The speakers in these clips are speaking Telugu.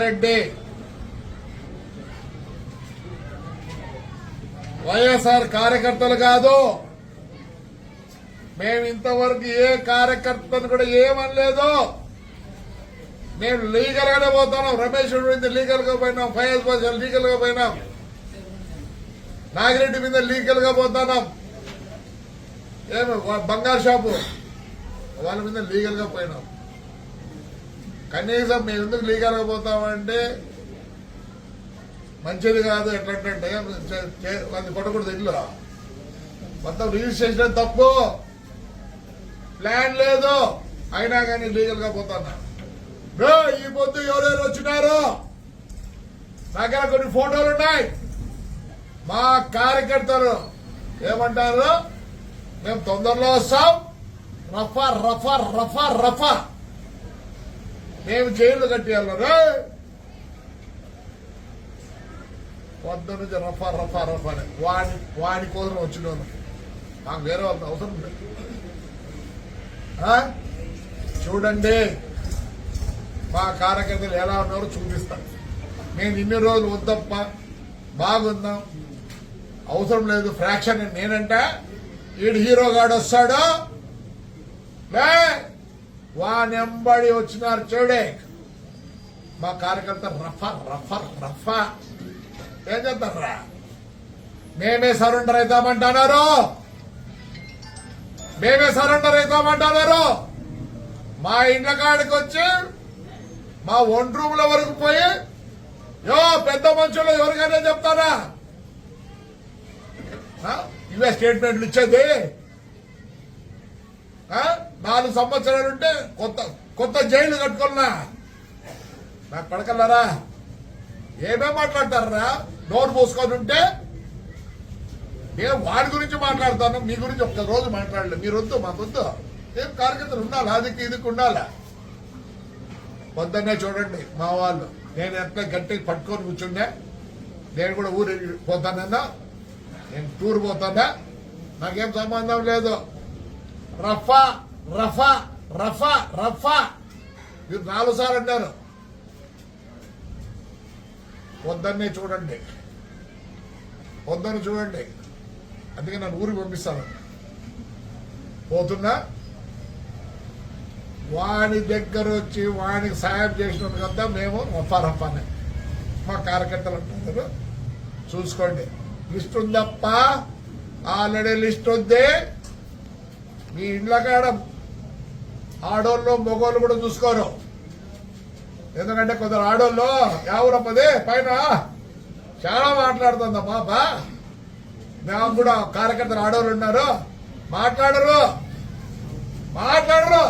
రెడ్డి. వైఎస్ఆర్ కార్యకర్తలు కాదు. మేము ఇంతవరకు ఏ కార్యకర్తను కూడా ఏమనలేదు. మేము లీగల్ గానే పోతున్నాం. రమేష్ మీద లీగల్గా పోయినాం. ఫయాజ్ బాషా లీగల్గా పోయినాం. నాగిరెడ్డి మీద లీగల్గా పోతున్నాం. ఏమి బంగారు షాపు? వాళ్ళ మీద లీగల్గా పోయినాం. కనీసం మేము ఎందుకు లీక్గా పోతామంటే మంచిది కాదు ఎట్లంటే అది కొట్టకూడదు ఇల్లు మొత్తం రిజిస్ట్రేషన్ తప్పు. ప్లాన్ లేదు. అయినా కానీ లీగల్గా పోతాను. ఈ పొద్దు ఎవరెవరు వచ్చినారు? దగ్గర కొన్ని ఫోటోలు ఉన్నాయి. మా కార్యకర్తలు ఏమంటారు? మేము తొందరలో వస్తాం. రఫా రఫా రఫా రఫా. మేము జైలు కట్టేయాలరా? రే వద్ద నుంచి రఫా రఫా రఫా అని. వాడి వాడి కోసం వచ్చిన నాకు వేరే వాళ్ళ అవసరం లేదు. చూడండి. మా కార్యకర్తలు ఎలా ఉన్నారో చూపిస్తాను. నేను ఇన్ని రోజులు వద్దప్ప బాగుందాం. అవసరం లేదు ఫ్రాక్షన్ నేనంటే. ఈడు హీరో గాడు వస్తాడు. లే! వానెంబడి వచ్చినారు చూడే. మా కార్యకర్త రఫ రఫ రఫ. ఏం చేస్తారా మేమే సరెండర్ అవుతామంటున్నారు మేమే సరెండర్ అవుతామంటున్నారు మా ఇండ్ల కాడికి వచ్చి మా ఒంటి రూముల వరకు పోయి యో పెద్ద మనుషులు ఎవరికైనా చెప్తారా ఇవే స్టేట్మెంట్లు ఇచ్చేది. ఆ? నాలుగు సంవత్సరాలు ఉంటే కొత్త కొత్త జైలు కట్టుకున్నా. నాకు పడకల్లారా ఏమేం మాట్లాడతారా? నోరు మూసుకొని ఉంటే నేను వాడి గురించి మాట్లాడతాను మీ గురించి ఒక్క రోజు మాట్లాడలే మీరొద్దు మాకొద్దు ఏం కార్యకర్తలు ఉండాలి? అదికి ఇదికి ఉండాలా? పొద్దున్నే చూడండి మా వాళ్ళు. నేను ఎంత గట్టి పట్టుకొని కూర్చుండే నేను కూడా ఊరు పోతానన్నా నేను టూర్ పోతానా? నాకేం సంబంధం లేదు. రఫా! రఫా రఫా రఫా. మీరు నాలుగు సార్లు అన్నారు. పొద్దున్నే చూడండి. పొద్దున్న చూడండి. అందుకే నన్ను ఊరికి పంపిస్తాను. పోతున్నా? వాడి దగ్గర వచ్చి వాడికి సాయం చేసిన కదా మేము రఫా రఫానే. మా కార్యకర్తలు అంటున్నారు. చూసుకోండి. లిస్ట్ ఉందప్ప? ఆల్రెడీ లిస్ట్ ఉంది. మీ ఇండ్ల కాడ ఆడోళ్ళు మగోళ్ళు కూడా చూసుకోరు. ఎందుకంటే కొందరు ఆడోళ్ళు ఎవరప్పదే పైన చాలా మాట్లాడుతుంది పాప మేము కూడా కార్యకర్తలు ఆడోళ్ళు ఉన్నారు. మాట్లాడరు మాట్లాడరు.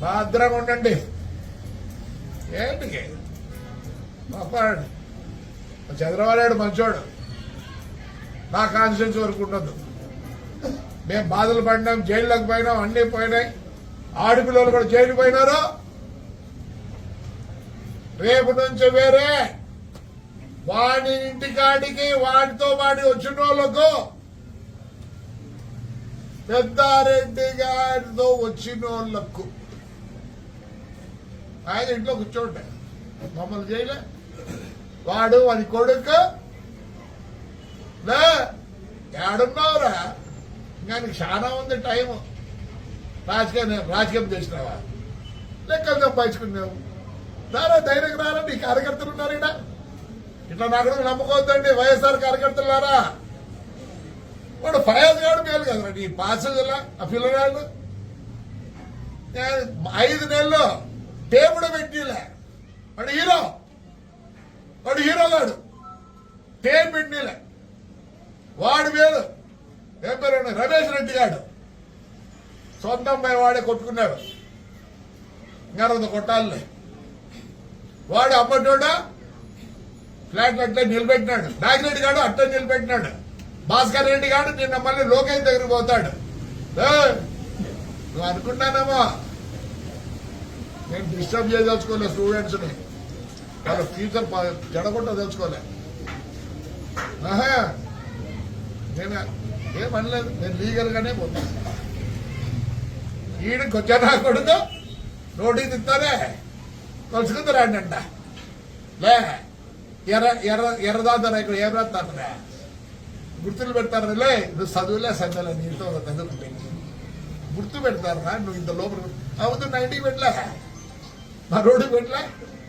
భద్రంగా ఉండండి. ఏంటికి? మాట్లాడండి చంద్రబాబు మంచోడు. నా కాన్స్టిట్యూన్స్ వరకు ఉండదు మేము బాధలు పడినాం జైల్లోకి పోయినాం అన్ని పోయినాయి. ఆడపిల్లలు కూడా జైలు పోయినారు. రేపు నుంచి వేరే వాడి ఇంటికాడికి వాడితో వాడి వచ్చిన వాళ్ళకు పెద్దారెడ్డి గారితో వచ్చిన వాళ్ళకు ఆయన ఇంట్లో కూర్చోండి. మమ్మల్ని చేయలే. వాడు వాడి కొడుకు. ఏడున్నారా ఇంకా నీకు చాలా ఉంది టైం రాజకీయం రాజకీయం చేసినావా? లెక్కలు సంపాదించుకున్నావు రారా ధైర్యం రారా నీ కార్యకర్తలు ఉన్నారు ఇక్కడ. ఇట్లా నాకు నమ్ముకోవద్దండి వైఎస్ఆర్ కార్యకర్తలారా వాడు ఫయాజ్ గాడు మేలు కదరా నీ పాసెస్లా ఆ పిల్లగాడు ఐదు నెలలు టేబుడు పెట్టిలే. వాడు హీరో. వాడు హీరో గాడు. టేప్ పెట్టిలే. వాడు మేలు ఏం పేరు రమేష్ రెడ్డి గారు సొంతం అమ్మాయి వాడే కొట్టుకున్నాడు. ఇంకా కొట్టాలి. వాడు అమ్మటోడా ఫ్లాట్ అట్లా నిలబెట్టినాడు. నాగిరెడ్డి గాడు అట్లా నిలబెట్టినాడు. భాస్కర్ రెడ్డి గాడు నిన్న మళ్ళీ లోకేష్ దగ్గరికి పోతాడు. నువ్వు అనుకున్నానమ్మా. నేను డిస్టర్బ్ చేయదలుచుకోలే స్టూడెంట్స్ని వాళ్ళ ఫ్యూచర్ చెడగొట్ట తెలుసుకోలే ఆహా. నేను ఏమనలేదు నేను లీగల్గానే పోతాను ఈయనకి వచ్చా నా కొడుకు నోటికి కలుసుకుంది రండి అంట. లే ఎర్ర ఎర్ర ఎర్రదాతారా ఇక్కడ ఏం రాస్తారా గుర్తులు పెడతారా? లే నువ్వు చదువులే చదువులే నీతో చదువుకుంటే గుర్తు పెడతారా నువ్వు ఇంత లోపల అవుతుంది నా ఇంటికి పెట్టలే. మా రోడ్డు పెట్టలే.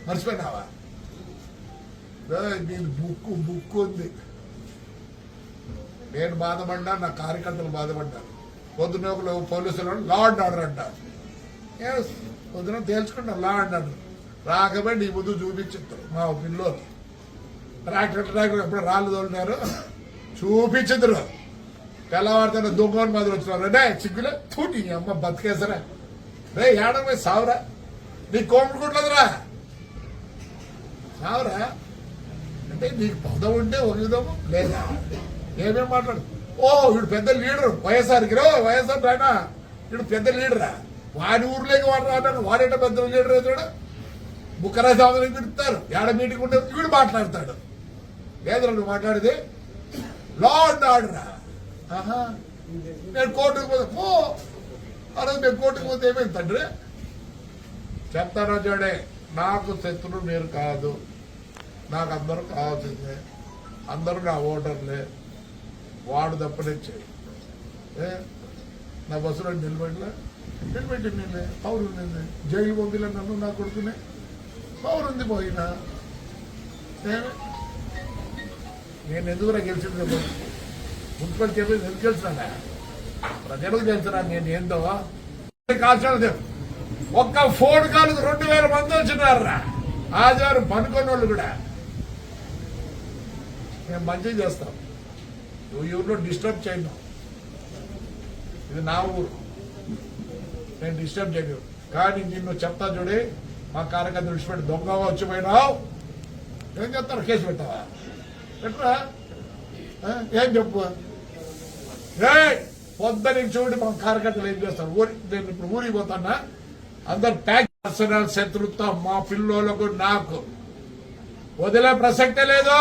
మర్చిపోయినావా? ఏయ్, బుక్కు బుక్కు ఉంది. నేను బాధపడ్డా నా కార్యకర్తలు బాధపడ్డారు. పొద్దున ఒకరు పోలీసులు లా అండ్ ఆర్డర్ అంటారు. పొద్దున తేల్చుకుంటారు లా అండ్ ఆర్డర్ రాకపోయి నీ ముందు చూపించారు మా పిల్లలు ట్రాక్టర్ ట్రాక్టర్ ఎప్పుడు రాళ్ళు తోలినారు చూపించదురు తెల్లవారితో దుంగోని మాదిరి వచ్చినారు. రే చిగ్గులే తూటి అమ్మ బతికేసరా. రే ఏడమే సావురా. నీ కోముకుంటుందిరా సావురా. అంటే నీకు పదం ఉంటే ఒక విధము లేదా? ఏమేం మాట్లాడు? ఓ వీడు పెద్ద లీడర్. వైఎస్ఆర్కి రో వైఎస్ఆర్ ఆయన వీడు పెద్ద లీడరా? వాడి ఊర్లోకి వాడు రావడానికి వాడేట పెద్ద లీడర్ అవుతాడు బుక్కరాజు ఆమెను పిలుస్తారు ఏడ మీటింగ్ ఉంటే వీడు మాట్లాడతాడు. లేదురా నువ్వు మాట్లాడేది? లా అండ్ ఆర్డరా నేను కోర్టుకు పోతే పో. అరే రోజు నేను కోర్టుకు పోతే ఏమైంది తండ్రి? చెప్తాను చూడే నాకు శత్రుడు మీరు కాదు. నాకు అందరూ కావాల్సిందే. అందరూ నా ఓటర్లే. వాడు తప్పనిచ్చే ఏ? నా బస్సులో నిలబడలే నిలబెట్టి నిన్నే పవర్ ఉండింది జైలు పంపిలే నన్ను నా కొడుకునే? పౌరుంది పోయినా. నేను నేను ఎందుకురా గెలిచింది చెప్పు. మున్సిపల్ చెప్పి ఎందుకు గెలిచినా ప్రజలకు తెలిసినా నేను ఏందో. కాల్చాలి ఒక్క ఫోన్ కాల్ రెండు వేల మంది వచ్చినారా ఆదివారం పనుకున్న వాళ్ళు కూడా. మేము మంచిగా చేస్తాం మీ ఊర్లో డిస్టర్బ్ చేయను. ఇది నా ఊరు. నేను డిస్టర్బ్ చేయను. కానీ నిన్ను చెప్తా చూడి మా కార్యకర్త విడిచిపెట్టి దొంగ వచ్చిపోయినావు ఏం చెప్తారు కేసు పెట్టావా? పెట్టరా? ఏం చెప్పు? ఏ పొద్దుని చూడండి మా కార్యకర్తలు ఏం చేస్తారు? ఊరి నేను ఇప్పుడు ఊరికి పోతానా? అందరు ప్యాక్ పర్సనల్ శత్రుత్వం మా పిల్లోలకు నాకు. వదిలే ప్రసక్తే లేదు.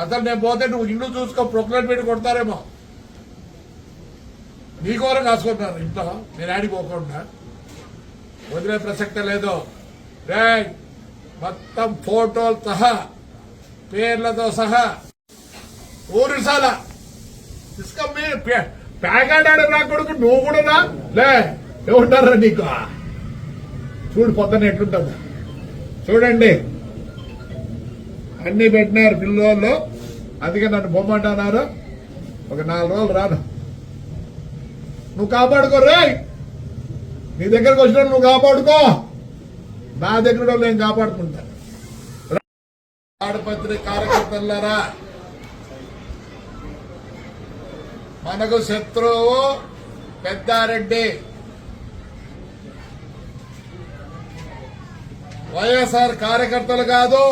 అసలు నేను పోతే నువ్వు ఇల్లు చూసుకో ప్రొక్లైన్ పెట్టి కొడతారేమో. నీ కోరం కాసుకుంటున్నారు. ఇంట్లో నేను ఆడిపోకుండా వదిలే ప్రసక్తే లేదు. రే మొత్తం ఫోటోలు సహా పేర్లతో సహా. ఊరిసాల ఇసుక మీ ప్యాగాడాడు నా కొడుకు నువ్వు కూడా రా. లే ఏమంటారా నీకు. చూడు పొద్దున ఎట్లుంటుందా. చూడండి. అన్ని పెట్టినారు పిల్లలు అందుకే నన్ను బొమ్మంటున్నారు. ఒక నాలుగు రోజులు రాను. నువ్వు కాపాడుకో రే. నీ దగ్గరకు వచ్చిన నువ్వు కాపాడుకో. నా దగ్గర నేను కాపాడుకుంటాను ఆడపత్రి కార్యకర్తలారా మనకు శత్రువు పెద్దారెడ్డి. వైఎస్ఆర్ కార్యకర్తలు కాదు.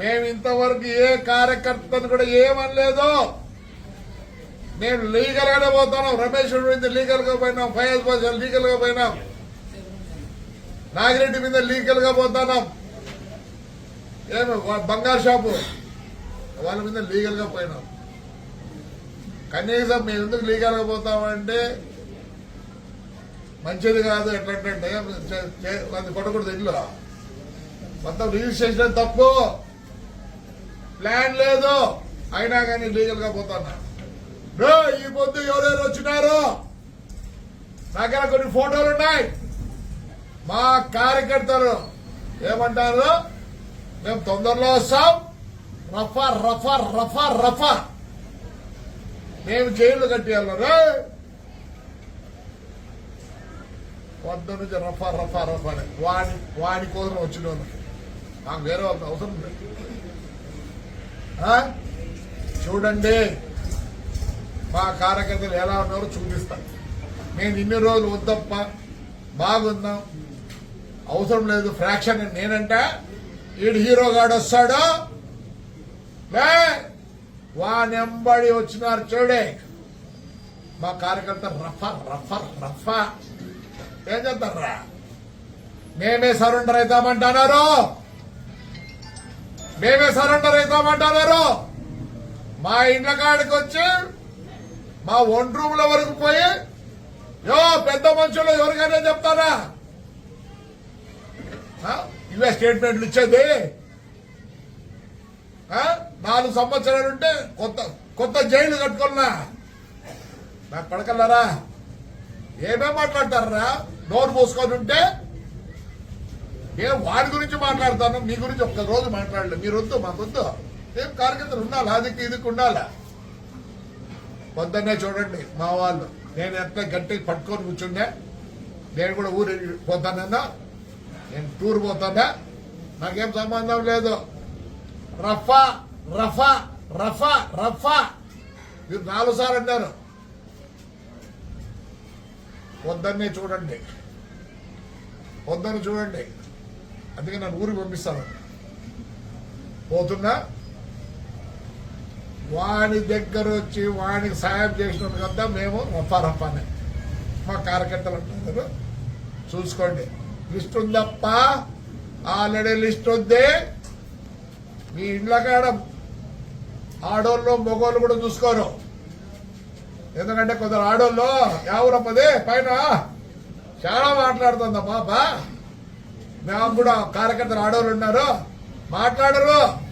మేము ఇంతవరకు ఏ కార్యకర్తను కూడా ఏమనలేదు. నేను లీగల్ గానే పోతాను రమేష్ మీద లీగల్గా పోయినాం. ఫయాజ్ బాషా లీగల్గా పోయినాం. నాగిరెడ్డి మీద లీగల్గా పోతున్నాం. ఏమి బంగారు షాపు? వాళ్ళ మీద లీగల్గా పోయినాం. కనీసం మేము ఎందుకు లీగల్గా పోతామంటే మంచిది కాదు ఎట్లంటే అది కొట్టకూడదు ఇల్లు మొత్తం రిజిస్ట్రేషన్ తప్పు. ప్లాన్ లేదు. అయినా కానీ లీగల్గా పోతున్నా ఈ పొద్దు ఎవరెవరు వచ్చినారు? దగ్గర కొన్ని ఫోటోలు ఉన్నాయి. మా కార్యకర్తలు ఏమంటారు? మేము తొందరలో వస్తాం. రఫా రఫా రఫా రఫా. మేము జైలు కట్టేయాలి రే. వద్ద నుంచి రఫా రఫా రఫా అని. వాడి వాడి కోసం వచ్చిన నాకు వేరే వాళ్ళకి అవసరం లేదు. చూడండి. మా కార్యకర్తలు ఎలా ఉన్నారో చూపిస్తాను నేను ఇన్ని రోజులు వద్దప్ప బాగుందాం అవసరం లేదు ఫ్రాక్షన్ నేనంటే. ఈడు హీరో గాడు వస్తాడు. లే వానెంబడి వచ్చినారు చూడే. మా కార్యకర్త రఫ రఫ రఫ. ఏం చేస్తారా మేమే సరెండర్ అవుతామంటున్నారు. మేమే సరెండర్ అవుతామంటున్నారు మా ఇండ్ల కాడికి వచ్చి మా వన్ రూమ్ల వరకు పోయి యో పెద్ద మనుషులు ఎవరికైనా చెప్తారా? ఇవే స్టేట్మెంట్లు ఇచ్చేది. నాలుగు సంవత్సరాలు ఉంటే కొత్త కొత్త జైలు కట్టుకున్నా. నాకు పడకల్లారా ఏమేం మాట్లాడతారా? నోరు మూసుకొని ఉంటే ఏం వాడి గురించి మాట్లాడతాను మీ గురించి ఒక్క రోజు మాట్లాడలేదు మీరొద్దు మాకొద్దు ఏం కార్యకర్తలు ఉండాలి? అదికి ఇదికి ఉండాలా? పొద్దున్నే చూడండి మా వాళ్ళు. నేను ఎంత గట్టిగా పట్టుకొని కూర్చుండే నేను కూడా ఊరు పోతానన్నా నేను టూర్ పోతానా? నాకేం సంబంధం లేదు. రఫా రఫా రఫా రఫా. మీరు నాలుగు సార్లు అన్నారు. పొద్దున్నే చూడండి. పొద్దున్న చూడండి. అందుకే నన్ను ఊరికి పంపిస్తాను. పోతున్నా? వాడి దగ్గర వచ్చి వాడికి సాయం చేసిన కదా మేము రఫా మా కార్యకర్తలు అంటున్నారు. చూసుకోండి. లిస్ట్ ఉందప్ప ఆల్రెడీ లిస్ట్ ఉంది మీ ఇండ్ల కాడ ఆడోళ్ళు మగోళ్ళు కూడా చూసుకోరు. ఎందుకంటే కొందరు ఆడోళ్ళు ఎవరమ్మది పైన చాలా మాట్లాడుతుందా పాప మేము కూడా కార్యకర్తలు ఆడవాళ్ళు ఉన్నారు? మాట్లాడరు.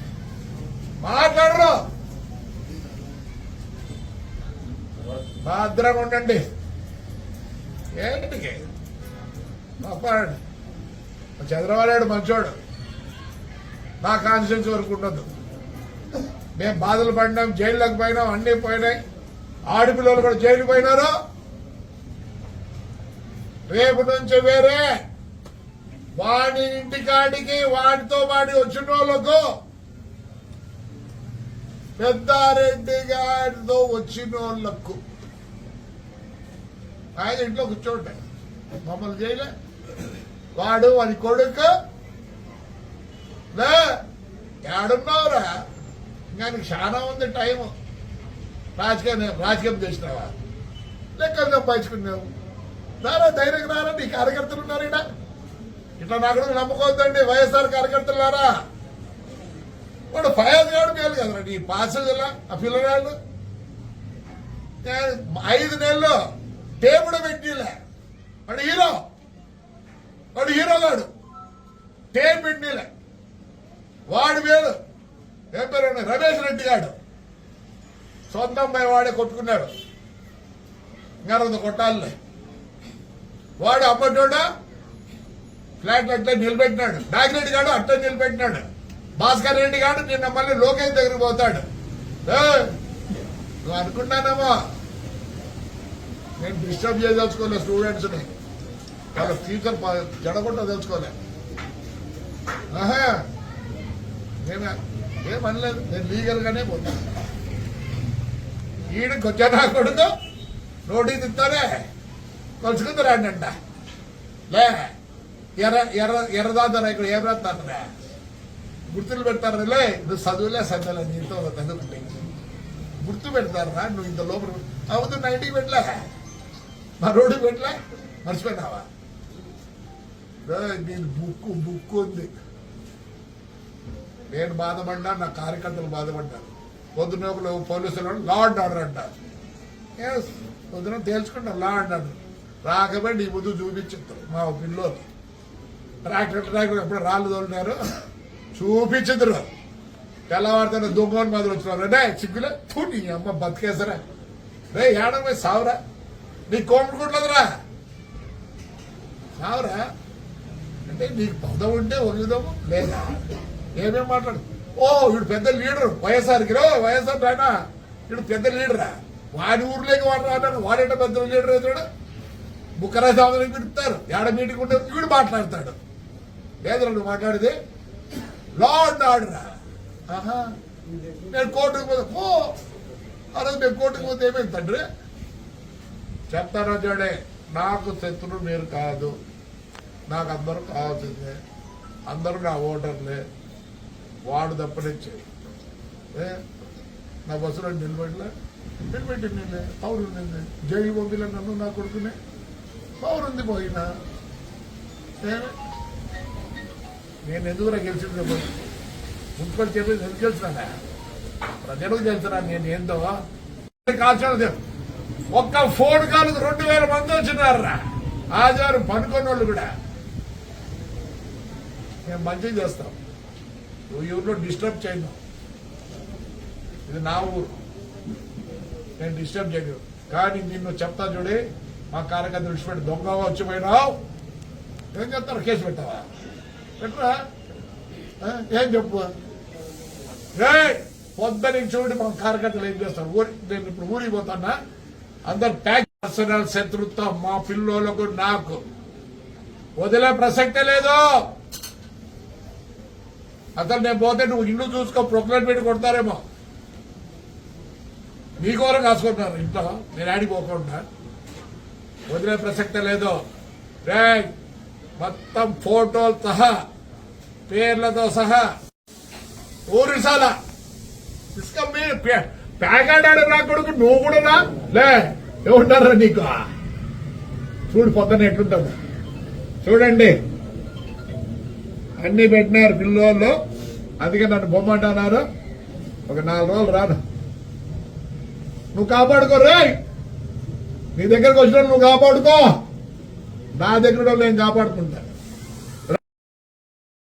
మాట్లాడరు. భద్రంగా ఉండండి. ఏంటికి? పాపాడు చంద్రబాబు మంచోడు. నా కాన్స్టిట్యూన్స్ వరకు ఉండదు. మేము బాధలు పడినాం జైల్లోకి పోయినాం అన్ని పోయినాయి. ఆడపిల్లలు కూడా జైలు పోయినారు. రేపు నుంచి వేరే వాడి ఇంటికాడికి వాడితో వాడి వచ్చిన వాళ్ళకు పెద్దారెడ్డి గారితో వచ్చిన వాళ్ళకు ఆయన ఇంట్లో కూర్చోండి. మమ్మల్ని చేయలే. వాడు వాడి కొడుకు. లే ఏడున్నావురా? ఇంకా నీకు చాలా ఉంది టైం రాజకీయం రాజకీయం చేసినావా? లెక్కలు సంపాదించుకున్నావు. రారా ధైర్యం రారా? నీ కార్యకర్తలు ఉన్నారు ఇక్కడ ఇట్లా నాకు నమ్ముకోవద్దండి వైఎస్ఆర్ కార్యకర్తలారా. వాడు ఫయాజ్ గారు మేలు కదండి ఈ పాసేజ్ ఆ పిల్లగాళ్ళు ఐదు నెలలు టేబుడు పెట్టిలే. వాడు హీరో. వాడు హీరో గాడు. టేప్ పెట్టిలే. వాడు వేలు ఏం పేరు రమేష్ రెడ్డి గాడు. సొంత అమ్మాయి వాడే కొట్టుకున్నాడు. ఇంకా కొట్టాలి. వాడు అమ్మటోడా ఫ్లాట్ అట్లా నిలబెట్టినాడు. నాగిరెడ్డి గాడు అట్లా నిలబెట్టినాడు. భాస్కర్ రెడ్డి గాడు నిన్న మళ్ళీ లోకేష్ దగ్గరికి పోతాడు. నువ్వు అనుకుంటానేమో? నేను డిస్టర్బ్ చేయదలుచుకోలే స్టూడెంట్స్ని వాళ్ళ ఫ్యూచర్ జడగొట్ట తెలుసుకోలే. ఆహా నేను ఏమనలేదు. నేను లీగల్ గానే పోతాను ఈయనకి వచ్చా కొడుకు నోటీస్ ఇస్తానే కొలుసుకుంది అంట లే. ఎర్ర ఎర్ర ఎర్రదాదరా ఇక్కడ ఏం రాస్తారా గుర్తులు పెడతారలే నువ్వు చదువులే చదవలే నీతో చదువుకుంటే గుర్తు పెడతారా? నువ్వు ఇంత లోపల అవుతుంది నైన్టీకి పెట్టలే. మా రోడ్డు పెట్టలే. మర్చిపోయినావా? నేను బుక్కు బుక్కు ఉంది. నేను బాధపడ్డా నా కార్యకర్తలు బాధపడ్డారు. పొద్దున ఒకరు పోలీసులు లా అండ్ ఆర్డర్ అంటారు. పొద్దున తేల్చుకుంటాం లా అండ్ ఆర్డర్ రాకపోయి నీ ముందు చూపించారు మా పిల్లలు ట్రాక్టర్ ట్రాక్టర్ ఎప్పుడు రాళ్ళు తోలినారు చూపించదురు. తెల్లవారితేనే దుమ్మని మాదిరి వచ్చినారు. రే చిక్కులే తూ నీ అమ్మ బతికేసరా. రే ఏడమే సావురా. నీ కోముకుంటుందిరా సావురా. అంటే నీకు పదం ఉంటే వదిలిదాము లేదా? ఏమేం మాట్లాడు? ఓ వీడు పెద్ద లీడర్ వైఎస్ఆర్కి రో. వైఎస్ఆర్ ఆయన వీడు పెద్ద లీడరా. వాడి ఊర్లోకి వాడు రాడు వాడేట పెద్ద లీడర్ అవుతాడు బుక్కరా సాగులకు పిలుస్తారు ఏడ మీటింగ్ ఉంటే వీడు మాట్లాడతాడు. లేదురా నువ్వు మాట్లాడితే లా అండ్ ఆర్డర్. ఆహా నేను కోర్టుకు పోతే పో ఆ రోజు నేను కోర్టుకు పోతే ఏమైంది తండ్రి? చెప్తాను చూడే నాకు శత్రుడు మీరు కాదు. నాకు అందరూ కావాల్సిందే. అందరూ నా ఓటర్లే. వాడు తప్పనిచ్చే ఏ నా బస్సులో నిలబడలే. నిలబెట్టి నిన్నే పౌరు నిన్నే జైలు పంపిలే నన్ను నా కొడుకునే. పౌరుంది పోయినా. ఏమే నేను ఎందుకు గెలిచింది మున్సిపల్ చైర్మన్ ఎందుకు గెలిచినా ప్రజలకు తెలుసురా నేను ఏందో. కాల్చడం ఒక్క ఫోన్ కాల్ రెండు వేల మంది వచ్చినారా ఆదివారం పనుకున్న వాళ్ళు కూడా. మేము మంచిగా చేస్తాం. నువ్వు ఈ ఊర్లో డిస్టర్బ్ చేయను. ఇది నా ఊరు. నేను డిస్టర్బ్ చేయను. కానీ నిన్ను చెప్తా చూడి. మా కార్యకర్త విడిచిపెట్టి దొంగగా వచ్చి పోయినావు ఏం చెప్తారు కేసు పెట్టావా? పెట్టరా ఏం చెప్పు? రే పొద్దునికి చూడండి మా కార్యకర్తలు ఏం చేస్తారు. ఊరి నేను ఇప్పుడు ఊరికి పోతానా? అందరు ప్యాక్ పర్సనల్ శత్రుత్వం మా పిల్లోలకు నాకు. వదిలే ప్రసక్తే లేదు. అసలు నేను పోతే నువ్వు ఇల్లు చూసుకో ప్రొక్లెట్ పెట్టి కొడతారేమో. మీకోరం కాసుకుంటున్నారు. ఇంట్లో నేను ఆడికి పోకుండా. వదిలే ప్రసక్తే లేదు. రే మొత్తం ఫోటోలు సహా పేర్లతో సహా. ఊరిసాల సాలా ఇసుక నా కొడుకు నువ్వు కూడా రా లే ఏముంటారా నీకు? చూడు పొద్దున ఎట్లుంటుంది చూడండి. అన్ని పెట్టినారు పిల్లోళ్ళు. అందుకే నన్ను బొమ్మంటున్నారు. ఒక నాలుగు రోజులు రాను. నువ్వు కాపాడుకో రే నీ దగ్గరకు వచ్చిన నువ్వు కాపాడుకో. నా దగ్గర కూడా నేను కాపాడుకుంటా